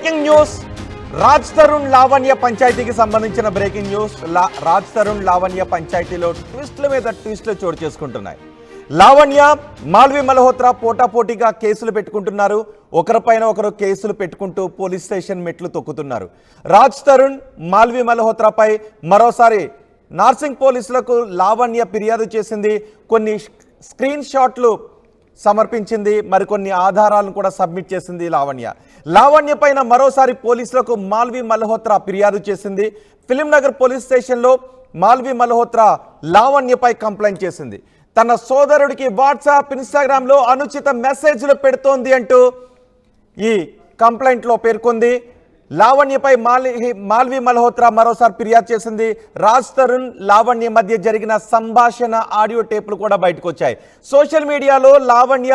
Breaking news. Raj Tarun Lavanya పంచాయతీకి సంబంధించిన breaking news. లా- రాజ్ తరుణ్ లావణ్య పంచాయతీలో ట్విస్ట్ల మీద ట్విస్ట్లు చోటు చేసుకుంటున్నాయి. లావణ్య మాల్వి మల్హోత్రా పోటాపోటీగా కేసులు పెట్టుకుంటున్నారు. ఒకరిపైన ఒకరు కేసులు పెట్టుకుంటూ పోలీస్ స్టేషన్ మెట్లు తొక్కుతున్నారు. రాజ్ తరుణ్ మాల్వి మల్హోత్రాపై మరోసారి నార్సింగ్ పోలీసులకు లావణ్య ఫిర్యాదు చేసింది. కొన్ని స్క్రీన్ షాట్లు సమర్పించింది. మరికొన్ని ఆధారాలను కూడా సబ్మిట్ చేసింది లావణ్య. లావణ్య పైన మరోసారి పోలీసులకు మాల్వి మల్హోత్రా ఫిర్యాదు చేసింది. ఫిలింనగర్ పోలీస్ స్టేషన్లో మాల్వి మల్హోత్రా లావణ్యపై కంప్లైంట్ చేసింది. తన సోదరుడికి వాట్సాప్ ఇన్స్టాగ్రామ్లో అనుచిత మెసేజ్లు పెడుతోంది అంటూ ఈ కంప్లైంట్లో పేర్కొంది. లావణ్యపై మాల్వి మాల్వి మల్హోత్రా మరోసారి ఫిర్యాదు చేసింది. రాజ్ తరుణ్ లావణ్య మధ్య జరిగిన సంభాషణ ఆడియో టేపులు కూడా బయటకు వచ్చాయి. సోషల్ మీడియాలో లావణ్య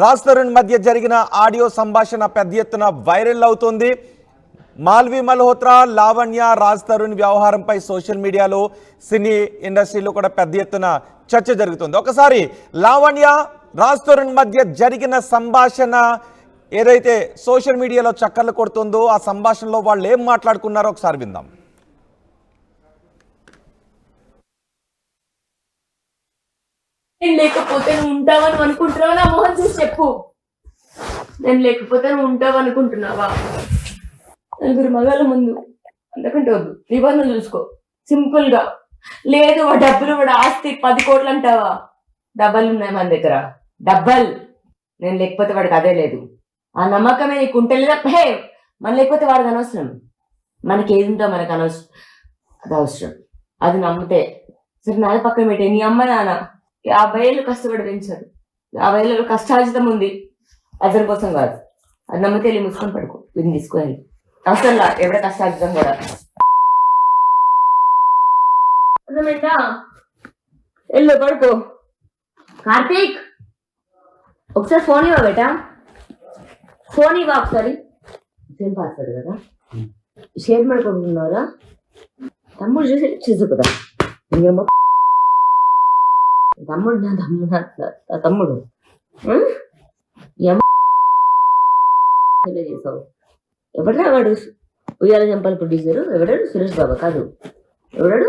రాజ్ తరుణ్ మధ్య జరిగిన ఆడియో సంభాషణ పెద్ద ఎత్తున వైరల్ అవుతోంది. మాల్వి మల్హోత్రా లావణ్య రాజ్ తరుణ్ వ్యవహారంపై సోషల్ మీడియాలో సినీ ఇండస్ట్రీలో కూడా పెద్ద ఎత్తున చర్చ జరుగుతుంది. ఒకసారి లావణ్య రాజ్ తరుణ్ మధ్య జరిగిన సంభాషణ ఏదైతే సోషల్ మీడియాలో చక్కర్లు కొడుతుందో ఆ సంభాషణలో వాళ్ళు ఏం మాట్లాడుకున్నారో ఒకసారి విందాం. నేను లేకపోతే నువ్వు ఉంటావని అనుకుంటున్నావా? నా మొహం చూసి చెప్పు. నేను లేకపోతే నువ్వు ఉంటావు అనుకుంటున్నావా? నలుగురు మగాళ్ళ ముందు అందుకంటే వద్దు. నిబంధనలు చూసుకో. సింపుల్గా. లేదు వాడు డబ్బులు వాడు ఆస్తి పది కోట్లు అంటావా? డబ్బలు ఉన్నాయి మన దగ్గర. డబ్బల్. నేను లేకపోతే వాడికి అదే లేదు. ఆ నమ్మకమే నీకు ఉంటే హే! మన లేకపోతే వాడికి అనవసరం. మనకి ఏది ఉందో మనకు అనవసరం అది అవసరం. అది నమ్మితే. సరే నాది పక్కన పెట్టే. నీ అమ్మ నాన్న. యాభై ఏళ్ళు కష్టపడి పెంచారు యాభై ఏళ్ళు కష్టార్జితం ఉంది అతని కోసం కాదు అది నమ్మితే వెళ్ళి ముసుకొని పడుకో వీడిని తీసుకొని అవసరం లా ఎవడ కష్టార్జితం కూడా అర్థమైందా వెళ్ళు పడుకో కార్తీక్ ఒకసారి ఫోన్ ఇవ్వ బేటా ఫోన్ ఇవ్వ ఒకసారి సేమ్ పాస్వర్డ్ కదా షేర్ ಮಾಡ್ಕೊಂಡ್ರಾ తమ్ముడు చూసి చూసుకుదా ఇంకేమో తమ్ముడు నా తమ్ముడు నా నా తమ్ముడు. చేసావు ఎవడరా వాడు? ఉయ్యాల జంపాల ప్రొడ్యూసరు ఎవడాడు? సురేష్ బాబా కాదు. ఎవడాడు?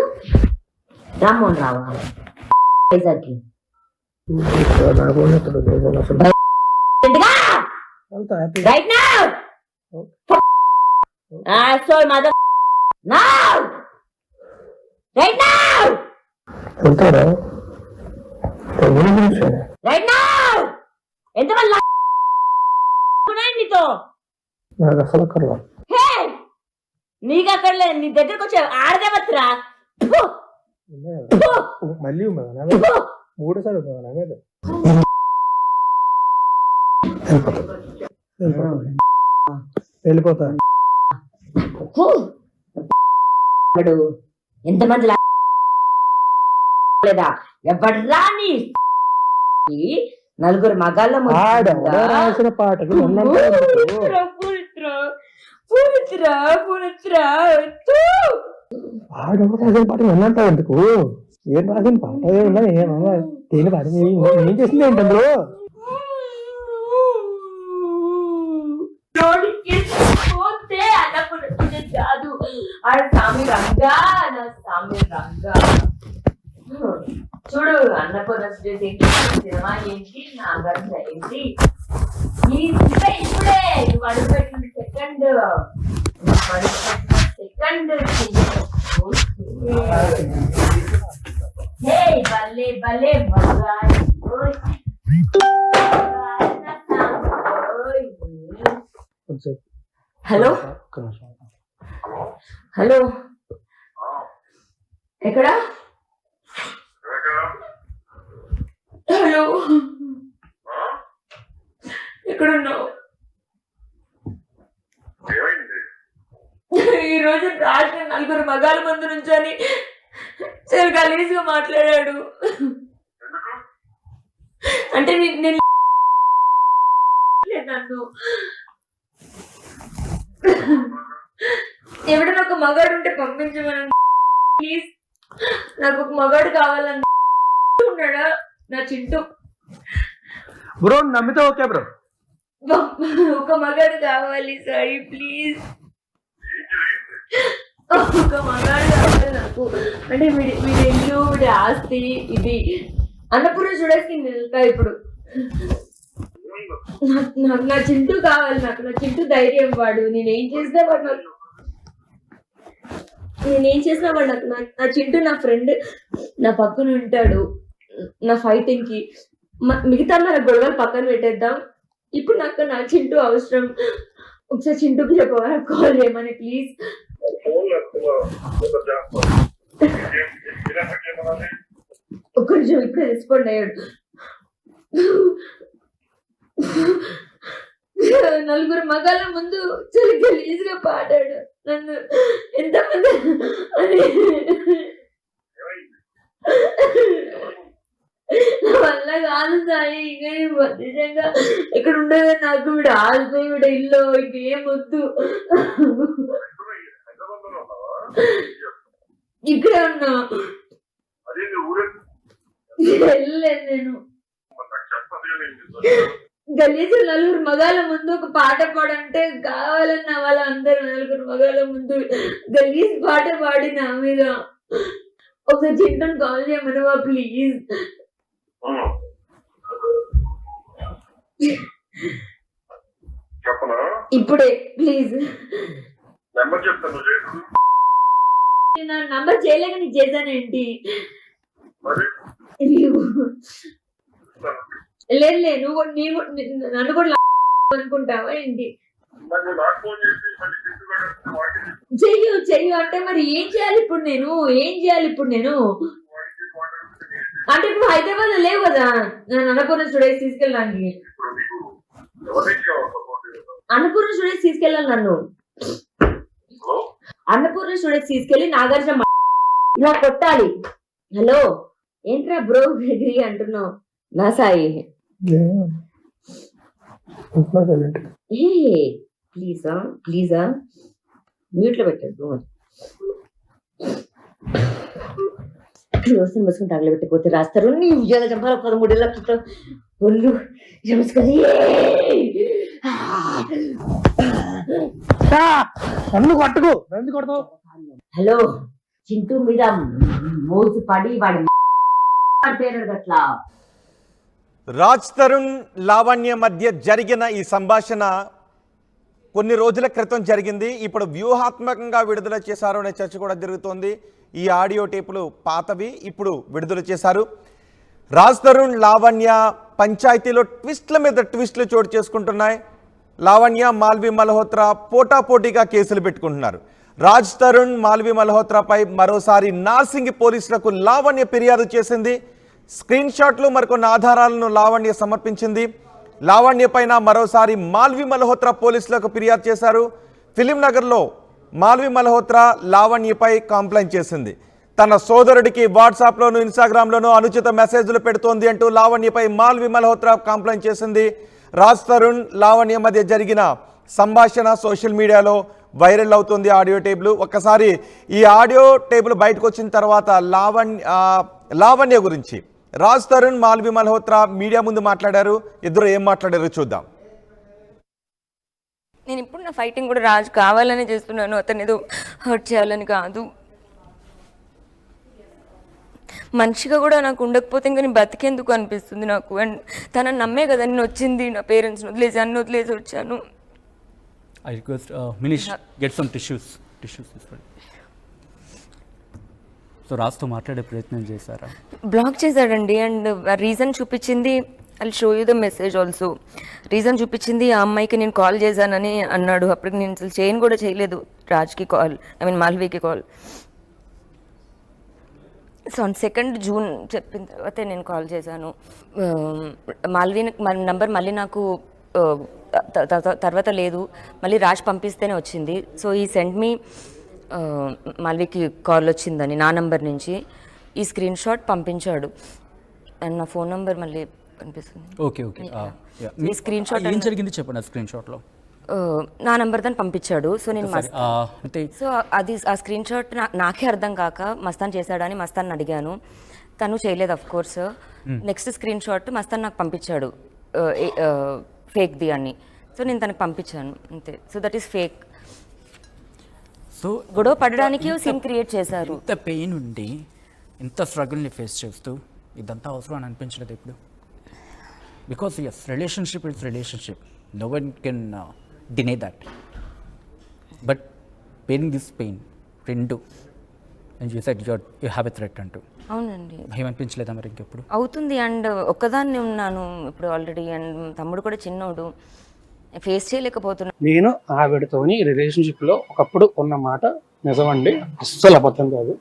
రామ్మోహన్ రావా? వైజాగ్కి రైట్ నౌ now! ఉంటారా Right now! నీతో నాకు అసలు అక్కర్లా నీకు అక్కడ నీ దగ్గరకు వచ్చే ఆడదేవత్రా మళ్ళీ ఉన్నదా నా మీద మూడు ఉన్నదా నా మీద వెళ్ళిపోతా వెళ్ళిపోతా ఎంతమంది లేదా? ఎవడ్రా నీ నలుగురు మగాళ్ళ రాసిన ఎందుకు? రాసిన పాట ఏం రాసిన పాట ఏమన్నా ఏమన్నా దేని పాట ఏం చేసింది ఏంటి అందులో? కాదు. ఆడ సామి రంగా నా సామి రంగా. చూడు అన్నపూర్ణ స్ట్రీట్ ఏంటి సినిమా ఏంటి? నా గంట ఏంటి? ఈ ఇప్పుడే ఇప్పుడే నువ్వు అడుగుపెట్టిన సెకండ్ సెకండ్ హే భలే భలే మగాయ్ ఓయ్. మగాయ్ నా సాంబోయ్. కొంచెం హలో. హలో? ఎక్కడ? హలో ఎక్కడున్నావు? ఈ రోజు రాత్రి నలుగురు మగాల మందు నుంచొని చాలా గలీజ్గా మాట్లాడాడు. అంటే నేను నన్ను. ఎవడన్నా ఒక మగాడు ఉంటే పంపించమని ప్లీజ్ నాకు ఒక మగాడు కావాలని ఉన్నాడా? నా చింటూ. బ్రో నమ్మితే ఓకే బ్రో. ఒక మగాడు కావాలి సాయి ప్లీజ్. ఒక మగాడు కావాలి నాకు. అంటే వీడి వీడి ఇల్లు వీడి ఆస్తి ఇది. అన్నపూర్ణ చూడేసి వెళ్తా ఇప్పుడు. నాకు నా చింటూ కావాలి నాకు నా చింటూ ధైర్యం వాడు. నేనేం చేసినా వాడు నాకు నేనేం చేసినా వాడు నాకు నా చింటూ నా ఫ్రెండ్ నా పక్కన ఉంటాడు. నా ఫైటింగ్కి. మిగతా మన గొడవలు పక్కన పెట్టేద్దాం. ఇప్పుడు నాకు నా చింటూ అవసరం. ఒకసారి చింటూకి చెప్పవా? కాల్ చేయమని ప్లీజ్ నిమిషం ఇప్పుడే రెస్పాండ్ అయ్యాడు. నలుగురు మగాళ్ళ ముందు చాలా గలీజ్గా పాడాడు. నన్ను ఎంతమంది అని వల్ల కాదు సాయి ఇంకా నేను నిజంగా ఇక్కడ ఉండదు నాకు వీడు ఆల్పోయి వీడు ఇల్లు ఇంకేం వద్దు. ఇక్కడే ఉన్నా. వెళ్ళలేదు నేను. గలీజు నలుగురు మగాల ముందు ఒక పాట పాడంటే కావాలన్న వాళ్ళ అందరు నలుగురు మగాల ముందు గలీజ్ పాట పాడి నా మీద. ఒకసారి చింటను కాల్ చేయమనవా ప్లీజ్? చెప్పనా? ఇప్పుడే ప్లీజ్. నెంబర్ చెప్తాను నా నంబర్ చేయలేక నీకు చేశానేంటి లేదు లేదు నువ్వు కూడా- నీవు నన్ను కూడా అనుకుంటావా ఏంటి? చెయ్యు చెయ్యు. అంటే మరి ఏం చేయాలి ఇప్పుడు నేను? ఏం చేయాలి ఇప్పుడు నేను? అంటే ఇప్పుడు హైదరాబాద్లో లేవు కదా? నేను అన్నపూర్ణ స్టూడియోస్ తీసుకెళ్ళడానికి. అన్నపూర్ణ స్టూడియోస్ తీసుకెళ్ళాలి నన్ను. అన్నపూర్ణ స్టూడియోస్ తీసుకెళ్ళి నాగార్జున ఇలా కొట్టాలి. హలో? ఏంట్రా బ్రో డిగ్రీ అంటున్నావు? నా సాయి. ఏ ప్లీజా ప్లీజా? మ్యూట్లో పెట్టాడు రోజున మూసుకుని తగలబెట్టిపోతే రాస్తారు. నీ ఉద్యోగ చంపాల పదమూడు లక్షలతో ఒళ్ళు జమసుకొని నన్ను కొట్టుకు. కొడతావు. హలో చింటూ మీద మోసు పడి వాడి పేరు అట్లా రాజ్ తరుణ్ లావణ్య మధ్య జరిగిన ఈ సంభాషణ కొన్ని రోజుల క్రితం జరిగింది. ఇప్పుడు వ్యూహాత్మకంగా విడుదల చేశారు అనే చర్చ కూడా జరుగుతోంది. ఈ ఆడియో టేపులు పాతవి ఇప్పుడు విడుదల చేశారు. రాజ్ తరుణ్ లావణ్య పంచాయతీలో ట్విస్ట్ల మీద ట్విస్ట్లు చోటు చేసుకుంటున్నాయి. లావణ్య మాల్వి మల్హోత్రా పోటాపోటీగా కేసులు పెట్టుకుంటున్నారు. రాజ్ తరుణ్ మాల్వి మల్హోత్రాపై మరోసారి నార్సింగి పోలీసులకు లావణ్య ఫిర్యాదు చేసింది. స్క్రీన్ షాట్లు మరికొన్ని ఆధారాలను లావణ్య సమర్పించింది. లావణ్యపైన మరోసారి మాల్వి మల్హోత్రా పోలీసులకు ఫిర్యాదు చేశారు. ఫిలిం నగర్లో మాల్వి మల్హోత్రా లావణ్యపై కంప్లైంట్ చేసింది. తన సోదరుడికి వాట్సాప్లోను ఇన్స్టాగ్రామ్లోనూ అనుచిత మెసేజ్లు పెడుతోంది అంటూ లావణ్యపై మాల్వి మల్హోత్రా కంప్లైంట్ చేసింది. రాజ్ తరుణ్ లావణ్య మధ్య జరిగిన సంభాషణ సోషల్ మీడియాలో వైరల్ అవుతుంది ఆడియో టేబుల్. ఒక్కసారి ఈ ఆడియో టేబుల్ బయటకు వచ్చిన తర్వాత లావణ్య లావణ్య గురించి రాజ్ తరుణ్ మాల్వి మల్హోత్రా మీడియా ముందు మాట్లాడారు. ఇద్దరు ఏం మాట్లాడారో చూద్దాం. నేను ఇప్పుడు నా ఫైటింగ్ కూడా రాజు కావాలని చేస్తున్నాను. అతను ఏదో హర్ట్ చేయాలని కాదు. మనిషిగా కూడా నాకు ఉండకపోతే ఇంకా నేను బతికేందుకు అనిపిస్తుంది నాకు. అండ్ తనని నమ్మే కదా నేను వచ్చింది నా పేరెంట్స్ని వదిలేసి అన్ని వదిలేసి వచ్చాను. Request uh, Minish get some tissues. Tissues తీసుకోండి సో రాజ్తో మాట్లాడే ప్రయత్నం చేశారా? బ్లాక్ చేశాడండి. అండ్ రీజన్ చూపించింది I show you the message also reason చూపించింది ఆ అమ్మాయికి నేను కాల్ చేశానని అన్నాడు. అప్పటికి నేను అసలు చేయను కూడా చేయలేదు. రాజ్కి call I mean మాల్వీకి call. So on second June చెప్పిన తర్వాతే నేను కాల్ చేశాను. Um, మాల్వీ నంబర్ మళ్ళీ నాకు uh, తర్వాత లేదు. మళ్ళీ రాజ్ పంపిస్తేనే వచ్చింది. సో ఈ సెండ్ మీ మాల్వీకి కాల్ వచ్చిందని నా నంబర్ నుంచి ఈ స్క్రీన్ షాట్ పంపించాడు. అండ్ నా ఫోన్ నంబర్ మళ్ళీ కనిపిస్తుంది. Okay okay. ఈ screen shot ఏం జరిగింది చెప్పండి ఆ స్క్రీన్ షాట్లో? నా నంబర్ దాన్ని పంపించాడు. సో నేను సో అది ఆ స్క్రీన్ షాట్ నాకే అర్థం కాక మస్తాన్ చేశాడని మస్తాన్ అడిగాను. తను చేయలేదు of course next screenshot Mastan నాకు పంపించాడు. ఫేక్ది అని. సో నేను తనకు పంపించాను. అంతే. So that is fake so గొడవ పడడానికి సీన్ క్రియేట్ చేశారు. ఇంత పెయిన్ ఉండి ఇంత స్ట్రగుల్ని ఫేస్ చేస్తూ ఇదంతా అవసరం అని అనిపించలేదు ఇప్పుడు. Because as relationship is relationship no one can deny that but pain this pain రెండు. And you set your you have a threat అంటూ. అవునండి. భయం అనిపించలేదా మరి ఇంకెప్పుడు? అవుతుంది. అండ్ ఒక్కదాన్ని ఉన్నాను. ఇప్పుడు ఆల్రెడీ అండ్ తమ్ముడు కూడా చిన్నోడు. ఫేస్ చేయలేకపోతున్నాను నేను ఆవిడతోని రిలేషన్షిప్లో ఒకప్పుడు ఉన్న మాట నిజమండి. అస్సలు అబద్ధం కాదు.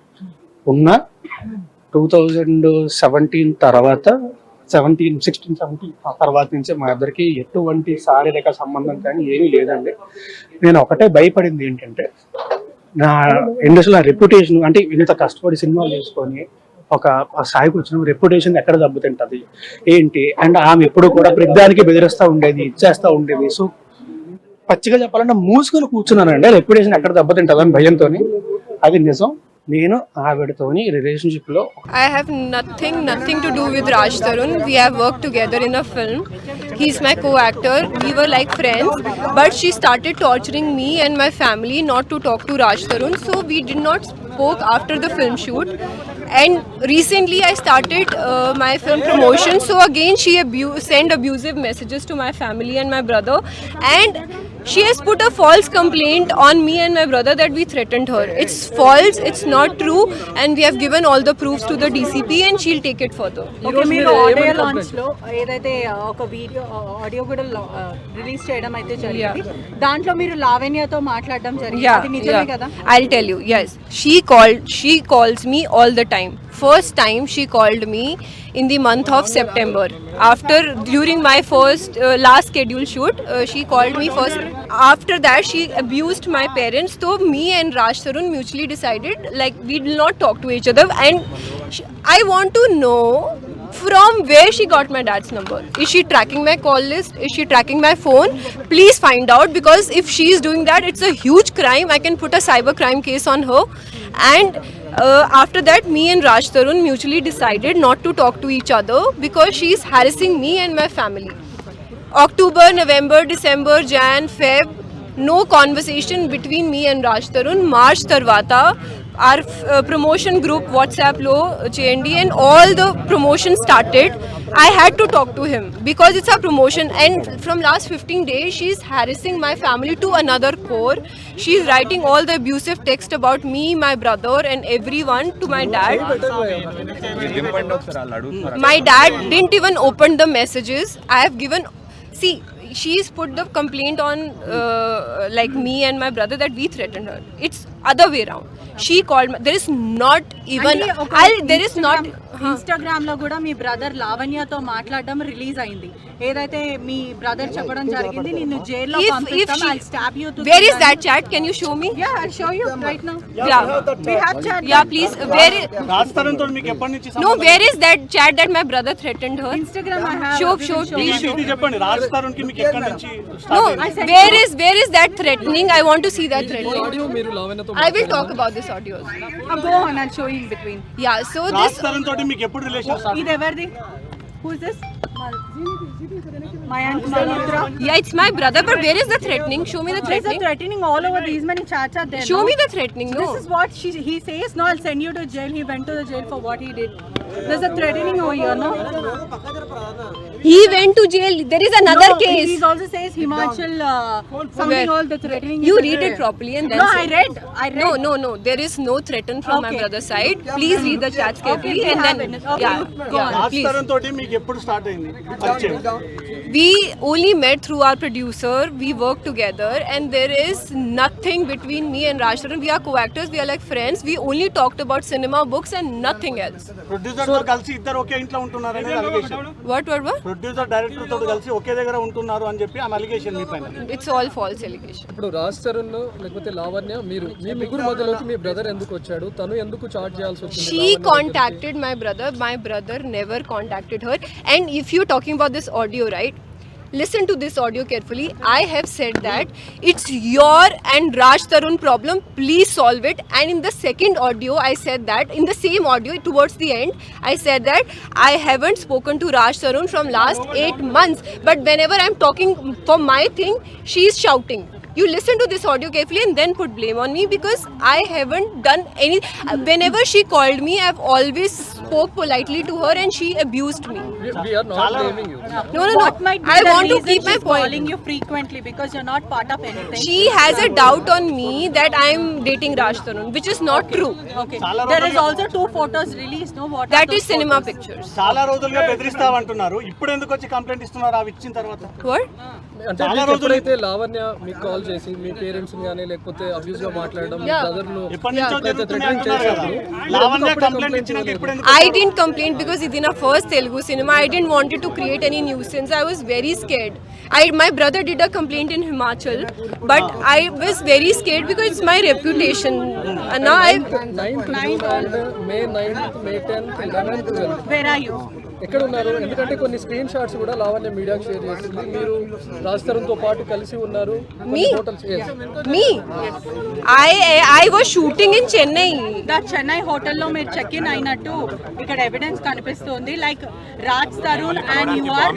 ఉన్న టూ థౌజండ్ సెవెంటీన్ తర్వాత సెవెంటీన్ సిక్స్టీన్ సెవెంటీన్ ఆ తర్వాత నుంచి మా ఇద్దరికి ఎటువంటి శారీరక సంబంధం కానీ ఏమీ లేదండి. నేను ఒకటే భయపడింది ఏంటంటే నా ఇండస్ట్రీలో రెప్యుటేషన్ అంటే ఇంత కష్టపడి సినిమాలు చేసుకొని ఒక సాయికి వచ్చిన రెప్యుటేషన్ ఎక్కడ దెబ్బతింటది? ఏంటి? అండ్ ఆమె ఎప్పుడు కూడా ప్రజ్ఞానికి బెదిరిస్తూ ఉండేది ఇచ్చేస్తూ ఉండేది. సో పచ్చిగా చెప్పాలంటే మూసుకొని కూర్చున్నానండి. రెప్యుటేషన్ ఎక్కడ దెబ్బతింటదని భయంతో అది నిజం. నేను ఆవిడతోని రిలేషన్షిప్లో I have nothing nothing to do with Raj Tarun we have work together in a film he's my co actor we were like friends but she started torturing me and my family not to talk to Raj Tarun so we did not spoke after the film shoot And recently, I started uh, my film promotion. So again, she abu- sent abusive messages to my family and my brother, and she has put a false complaint on me and my brother that we threatened her. It's false, it's not true, and we have given all the proofs to the DCP and she'll take it further. Okay మీరు audio launch లో ఏదైతే ఆ, ఒక video audio కూడా release చేయడం అయితే జరిగింది దాంట్లో మీరు లావణ్యతో మాట్లాడడం జరిగింది అది నిజమే కదా I'll tell you. Yes, she called. She calls me all the time. First time she called me in the month of September. After during my first uh, last schedule shoot, uh, she called me first. After that, she abused my parents. So me and Raj mutually decided like we will not talk to each other. And sh I want to know from where she got my dad's number. Is she tracking my call list? Is she tracking my phone? Please find out because if she is doing that, it's a huge crime. I can put a cyber crime case on her. And uh, after that, me and Raj Tarun mutually decided not to talk to each other because she is harassing me and my family. October, November, December, Jan, Feb, no conversation between me and Raj Tarun. March Tarvata, our uh, promotion group WhatsApp lo JND and all the promotion started. I had to talk to him because it's a promotion and from last 15 days she's harassing my family to another core. She's writing all the abusive text about me, my brother and everyone to my dad. My dad didn't even open the messages. I have given. See, she's put the complaint on uh, like me and my brother that we threatened her. It's other way around. She called. There is not even. I, there is not. ఇన్స్టాగ్రామ్లో కూడా మీ brother లావణ్యతో మాట్లాడడం release అయింది. ఏదైతే మీ brother చెప్పడం జరిగింది నిన్ను జైల్లో no where is that chat that my brother threatened her Instagram show show please shoot చెప్పండి రాజస్థాన్కి మీకు ఎక్కడ నుంచి no where is where is that threatening I want to see that threatening audio మీరు love I will talk about this audio I go on I show in between yeah so this Rajasthan తోటి మీకు ఎప్పుడు relation ఇది ఎవరిది Who is this? Mayank Malhotra. yeah, it's my brother, but where is the threatening? Show me the There's a threatening. threatening all over these many chats are there. Show no? me the threatening. No. This is what she, he says. No, I'll send you to jail. He went to the jail for what he did. There's a threatening over here, no? He went to jail. There is another no, case. He also says Himachal, uh, something Where? all the threatening. You is read there. it properly and then No, say. I read. I read. No, no, no. There is no threaten from my Okay. brother's side. Please read the chats carefully we and have then it. Okay, yeah, go yeah, Raj please. మీకు ఎప్పుడు start అయింది పరిచయం We only met through our producer. We work together, and there is nothing between me and Raj Tarun. We are co-actors. We are like friends. We only talked about cinema, books, and nothing else. ప్రొడ్యూసర్తో కలిసి ఇద్దరు ఒకే ఇంట్లో ఉంటున్నారు అనేది allegation What? What? What? Producer director తోటి కలిసి ఒకే దగ్గర ఉంటున్నారు అని చెప్పి ఆమె అలిగేషన్ మీ పైన It's all false allegation. ఇప్పుడు రాజ్ తరుణ్ లేకపోతే లావణ్య మీరు మీ ముగ్గురు మధ్యలోకి మీ బ్రదర్ ఎందుకు వచ్చాడు తను ఎందుకు చార్జ్ చేయాల్సి వచ్చింది She contacted my brother. My brother never contacted And if you're talking about this audio, right? listen to this audio carefully. I have said that it's your and Raj Tarun problem. Please solve it. And in the second audio, I said that in the same audio towards the end, I said that I haven't spoken to Raj Tarun from last eight months. But whenever I'm talking for my thing, she's shouting. You listen to this audio carefully and then put blame on me because I haven't done any. Whenever she called me, I've always spoke politely to her and she abused me. We are not blaming you. No, no, no. might be I the want to reason keep my she's calling you frequently because you're not part of anything. She has a doubt on me that I'm dating Raj Tarun, which is not true. okay. There is also two photos released. No, what? are That those is cinema photos? pictures. చాలా రోజులుగా బెదిరిస్తామంటున్నారు ఇప్పుడు ఎందుకు వచ్చి complaint ఇస్తున్నారు అవి ఇచ్చిన తర్వాత What? అంటే మీకు ఎప్పుడైతే లావణ్య మీకు కాల్ చేసి మీ పేరెంట్స్ కానీ లేకపోతే అబ్యూస్గా మాట్లాడడం మీ Yeah. బ్రదర్ను ఎప్పటి నుంచో ఎప్పుడైతే జరుగుతున్నాయి threatening అంటున్నారు కదా చేసినప్పుడు లావణ్య అప్పుడే కంప్లైంట్ complaint ఇచ్చినాక చేయలేదు. ఇప్పుడు ఎందుకు I didn't complain because it's in a first Telugu cinema. I didn't want it to create any nuisance. I was very scared. I my brother did a complaint in Himachal, but I was very scared because it's my reputation. And now I May May Where are you? ఎక్కడ ఉన్నారు ఎందుకంటే కొన్ని screen shots కూడా లావణ్య మీడియాకి share చేసింది మీరు రాజ్ తరుణ్తో పాటు కలిసి ఉన్నారు Me? Hotels me I I was shooting in Chennai. The Chennai హోటల్లో మీరు చెక్ ఇన్ అయినట్టు ఇక్కడ ఎవిడెన్స్ కనిపిస్తుంది like Raj Tarul and you are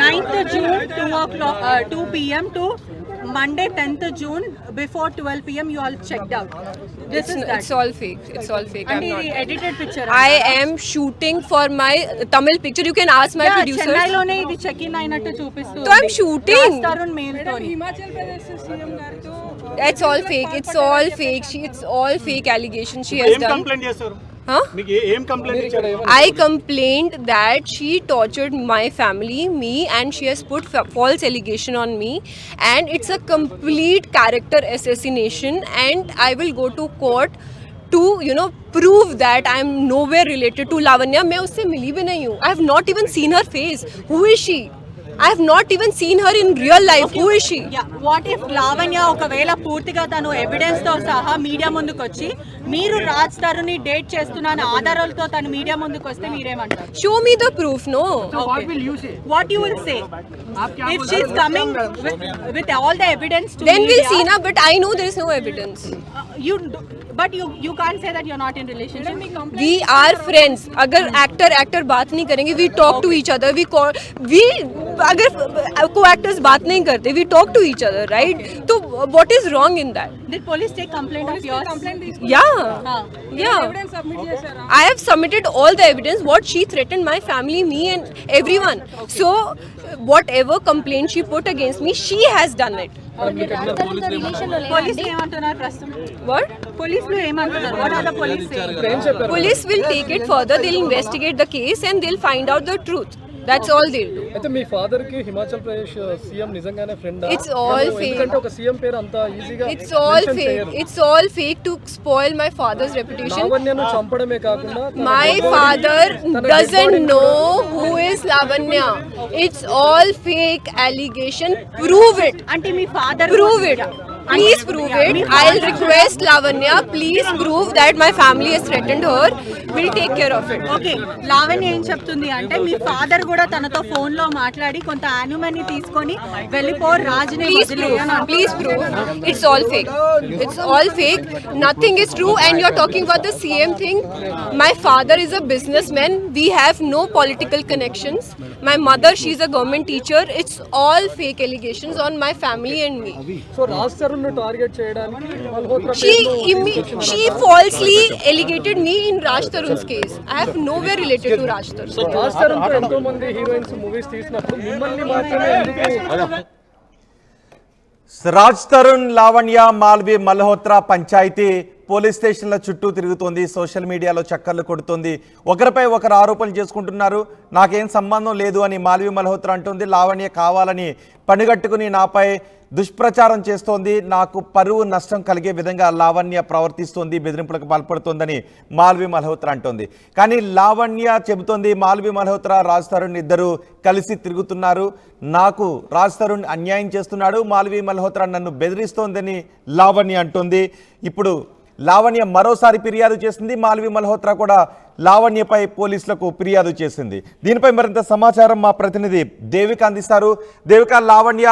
9th June 2 o'clock uh, 2 p.m. to Monday 10th June before 12 p.m. you all checked out. This it's, is that. it's all fake. It's all fake. And I'm the not. edited picture. I am shooting for my Tamil picture. You can ask my yeah, producers. Chennai lo nahi the check in aina choopistu. So I'm shooting. Tarun mail tori. Himachal Pradesh CM gar. Uh, it's all fake. It's all fake. She, it's all fake allegations she has done. Same complaint yes sir. I complain that she tortured my family me and she has put false allegation on me and it's a complete character assassination and I will go to court to you know prove that I am nowhere related to Lavanya मैं उससे मिली भी नहीं हूँ. I have not even seen her face who is she I have not even seen her in real life. Who is she? What if Lavanya ఒకవేళ పూర్తిగా తను evidence తో సహా మీడియా ముందుకు వచ్చి మీరు రాజ్ తరుణ్ డేట్ చేస్తున్నాను ఆధారాలతో తను మీడియా ముందుకు వస్తే మీరేమంటారు Show me the proof. No. What you will say if she is coming with all the evidence to Then we'll see now. But I know there is no evidence. You but you you can't say that you are not in relationship we are friends अगर actor actor बात नहीं करेंगे we talk to each other we call we अगर को actors बात नहीं करते we talk to each other right तो what is wrong in that I have submitted all the evidence what she threaten my family me and everyone so whatever complain she put against me she has done it police will take it further they'll investigate the case and they'll find out the truth that's all they'll do అయితే మీ ఫాదర్కి Himachal Pradesh CM నిజంగానే friend It's all fake. ఎందుకంటే ఒక CM పేరు అంత ఈజీగా It's all fake. It's all fake to spoil my father's reputation. లావణ్యను చంపడమే కాకుండా dead doesn't body- know who is Lavanya. It's all fake allegation. Prove it. అంటే మీ father Prove it. Please prove it. I'll request Lavanya, please prove that my family has threatened her. We'll take care of it. Okay Lavanya ఏం చెప్తుంది అంటే మీ father కూడా తనతో ఫోన్లో మాట్లాడి కొంత యాన్యుమని తీసుకొని వెళ్ళిపో రాజుని Please prove. Please prove. It's all fake. It's all fake. Nothing is true. And you're talking about the CM thing. My father is a businessman. We have no political connections. My mother, she's a government teacher. It's all fake allegations on my family and me. So Raj Tarun ను target చేయడానికి Malhotra She పేరును immi- she falsely allegated me in Raj Tarun's case. I have nowhere related to Raj Tarun. Raj తరుణ్తో ఎంతో మంది heroines movies తీసినప్పుడు మిమ్మల్ని మాత్రమే ఎందుకు Raj Tarun Lavanya Malvi Malhotra panchayat police స్టేషన్ల చుట్టూ తిరుగుతోంది సోషల్ మీడియాలో చక్కర్లు కొడుతోంది ఒకరిపై ఒకరు ఆరోపణలు చేసుకుంటున్నారు నాకేం సంబంధం లేదు అని మాల్వి మల్హోత్రా అంటుంది లావణ్య కావాలని పనిగట్టుకుని నాపై దుష్ప్రచారం చేస్తోంది. నాకు పరువు నష్టం కలిగే విధంగా లావణ్య ప్రవర్తిస్తోంది బెదిరింపులకు పాల్పడుతోందని మాల్వి మల్హోత్రా అంటోంది. కానీ లావణ్య చెబుతోంది మాల్వి మల్హోత్రా రాజ్ తరుణ్ ఇద్దరు కలిసి తిరుగుతున్నారు. నాకు రాజ్ తరుణ్ అన్యాయం చేస్తున్నాడు మాల్వి మల్హోత్రా నన్ను బెదిరిస్తోందని లావణ్య అంటోంది. ఇప్పుడు లావణ్య మరోసారి ఫిర్యాదు చేసింది మాల్వి మల్హోత్రా కూడా లావణ్యపై పోలీసులకు ఫిర్యాదు చేసింది. దీనిపై మరింత సమాచారం మా ప్రతినిధి దేవిక అందిస్తారు దేవిక లావణ్య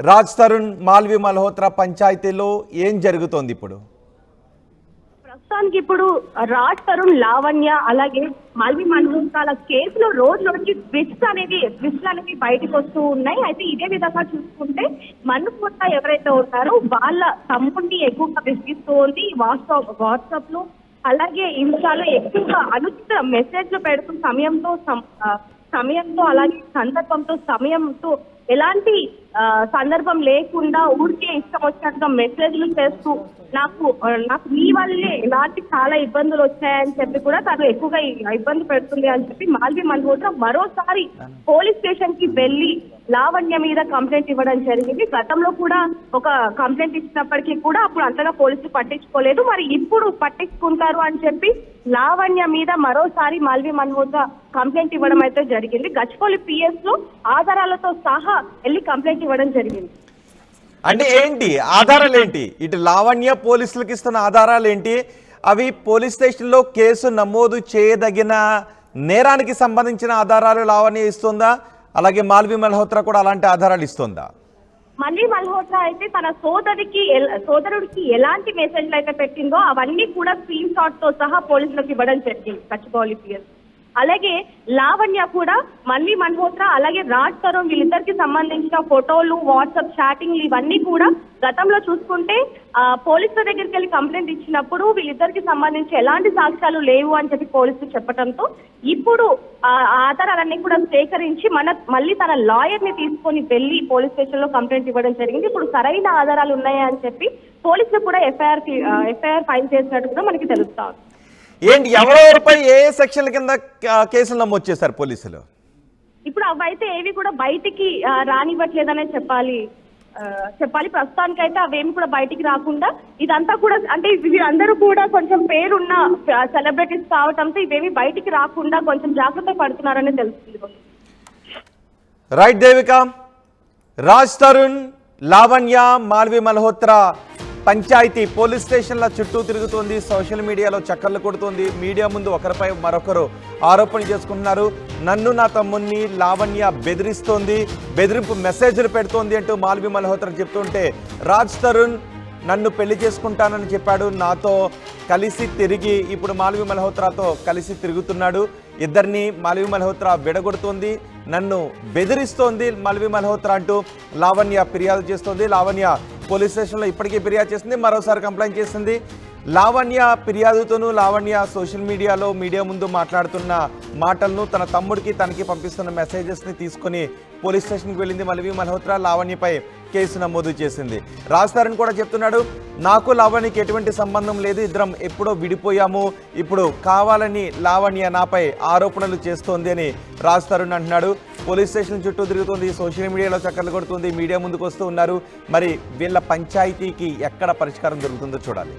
రాజ్ తరుణ్ మాల్వి మల్హోత్రా పంచాయతీలో ఏం జరుగుతోంది ఇప్పుడు? ప్రస్తుతానికి ఇప్పుడు రాజ్ తరుణ్ లావణ్య అలాగే మల్వి మల్హోత్రాల కేసులో రోజు రోజుకి ట్విస్ట్ అనేది ట్విస్ట్ అనేవి బయటకు వస్తూ ఉన్నాయి. అయితే ఇదే విధంగా చూసుకుంటే మన్నుకోట ఎవరైతే ఉన్నారో వాళ్ళ తమ్ముడిని ఎక్కువగా విసిగిస్తూ ఉంది వాట్సాప్ వాట్సాప్లో అలాగే ఇన్స్టాలో ఎక్కువగా అనుచిత మెసేజ్లు పెడుతూ సమయంతో సం- సమయంతో అలాగే సందర్భంతో సమయంతో ఎలాంటి ఆ, సందర్భం లేకుండా ఊరికే ఇష్టం వచ్చినట్టుగా మెసేజ్లు చేస్తూ నాకు నాకు మీ వల్లే ఎలాంటి చాలా ఇబ్బందులు వచ్చాయని చెప్పి కూడా తను ఎక్కువగా ఇబ్బంది పెడుతుంది అని చెప్పి మాల్వి మల్హోత్రా మరోసారి పోలీస్ స్టేషన్కి వెళ్ళి లావణ్య మీద కంప్లైంట్ ఇవ్వడం జరిగింది. గతంలో కూడా ఒక కంప్లైంట్ ఇచ్చినప్పటికీ కూడా అప్పుడు అంతగా పోలీసులు పట్టించుకోలేదు. మరి ఇప్పుడు పట్టించుకుంటారు అని చెప్పి లావణ్య మీద మరోసారి మాల్వి మల్హోత్రా కంప్లైంట్ ఇవ్వడం అయితే జరిగింది. గచ్చిపల్లి పిఎస్లో ఆధారాలతో సహా వెళ్ళి కంప్లైంట్ ఇవ్వడం జరిగింది. అంటే ఏంటి? ఆధారాలు ఏంటి ఇటు లావణ్య పోలీసులకు ఇస్తున్న ఆధారాలు ఏంటి అవి పోలీస్ స్టేషన్లో కేసు నమోదు చేయదగిన నేరానికి సంబంధించిన ఆధారాలు లావణ్య ఇస్తుందా? అలాగే మాల్వి మల్హోత్రా కూడా అలాంటి ఆధారాలు ఇస్తుందా? మళ్ళీ మల్హోత్రా అయితే తన సోదరికి సోదరుడికి ఎలాంటి మెసేజ్లు అయితే పెట్టిందో అవన్నీ కూడా స్క్రీన్ షాట్తో సహా పోలీసులకు ఇవ్వడం జరిగింది. కచ్చిబౌలి పిఎస్ అలాగే లావణ్య కూడా మళ్ళీ మల్హోత్రా అలాగే రాజ్ తరుణ్ వీళ్ళిద్దరికి సంబంధించిన ఫోటోలు వాట్సాప్ చాటింగ్లు ఇవన్నీ కూడా గతంలో చూసుకుంటే ఆ, పోలీసుల దగ్గరికి వెళ్ళి కంప్లైంట్ ఇచ్చినప్పుడు వీళ్ళిద్దరికి సంబంధించి ఎలాంటి సాక్ష్యాలు లేవు అని చెప్పి పోలీసులు చెప్పడంతో ఇప్పుడు ఆ ఆధారాలన్నీ కూడా సేకరించి మన మళ్ళీ తన లాయర్ని తీసుకొని వెళ్ళి పోలీస్ స్టేషన్లో కంప్లైంట్ ఇవ్వడం జరిగింది. ఇప్పుడు సరైన ఆధారాలు ఉన్నాయా అని చెప్పి పోలీసులు కూడా ఎఫ్ఐఆర్ ఎఫ్ఐఆర్ ఫైల్ చేసినట్టు కూడా మనకి తెలుస్తా ఏంటి ఎవరెవరిపై ఏ సెక్షన్ల కింద కేసులు నమోదు చేశారు పోలీసులు? ఇప్పుడు అవైతే ఏవి కూడా బయటికి రానివ్వట్లేదనే చెప్పాలి. చెప్పాలి. ప్రస్తుతానికైతే అవేమి కూడా బయటికి రాకుండా ఇదంతా కూడా అంటే వీరందరూ కూడా కొంచెం పేరున్న సెలబ్రిటీస్ కావటంతో ఇవేమి బయటికి రాకుండా కొంచెం జాగ్రత్త పడుతున్నారని తెలుస్తుంది రైట్ దేవిక. రాజ్ తరుణ్ లావణ్య మాల్వి మల్హోత్రా. పంచాయతీ పోలీస్ స్టేషన్ల చుట్టూ తిరుగుతోంది. సోషల్ మీడియాలో చక్కర్లు కొడుతోంది. మీడియా ముందు ఒకరిపై మరొకరు ఆరోపణలు చేసుకుంటున్నారు. నన్ను నా తమ్ముణ్ణి లావణ్య బెదిరిస్తోంది. బెదిరింపు మెసేజ్లు పెడుతోంది అంటూ మాల్వి మల్హోత్రా చెప్తుంటే రాజ్ తరుణ్ నన్ను పెళ్ళి చేసుకుంటానని చెప్పాడు. నాతో కలిసి తిరిగి ఇప్పుడు మాల్వి మల్హోత్రాతో కలిసి తిరుగుతున్నాడు. ఇద్దరిని మాల్వి మల్హోత్రా విడగొడుతోంది. నన్ను బెదిరిస్తోంది మాల్వి మల్హోత్రా అంటూ లావణ్య ఫిర్యాదు చేస్తోంది. లావణ్య పోలీస్ స్టేషన్లో ఇప్పటికే ఫిర్యాదు చేసింది మరోసారి కంప్లైంట్ చేసింది. లావణ్య ఫిర్యాదుతోనూ లావణ్య సోషల్ మీడియాలో మీడియా ముందు మాట్లాడుతున్న మాటలను తన తమ్ముడికి తనకి పంపిస్తున్న మెసేజెస్ని తీసుకొని పోలీస్ స్టేషన్కి వెళ్ళింది మల్వి మల్హోత్రా. లావణ్యపై కేసు నమోదు చేసింది. రాజ్ తరుణ్ కూడా చెప్తున్నాడు నాకు లావణ్యకి ఎటువంటి సంబంధం లేదు ఇద్దరం ఎప్పుడో విడిపోయాము. ఇప్పుడు కావాలని లావణ్య నాపై ఆరోపణలు చేస్తోంది అని రాజ్ తరుణ్ అంటున్నాడు. పోలీస్ స్టేషన్ చుట్టూ తిరుగుతుంది సోషల్ మీడియాలో చక్కర్లు కొడుతుంది మీడియా ముందుకు వస్తూ ఉన్నారు. మరి వీళ్ళ పంచాయతీకి ఎక్కడ పరిష్కారం దొరుకుతుందో చూడాలి.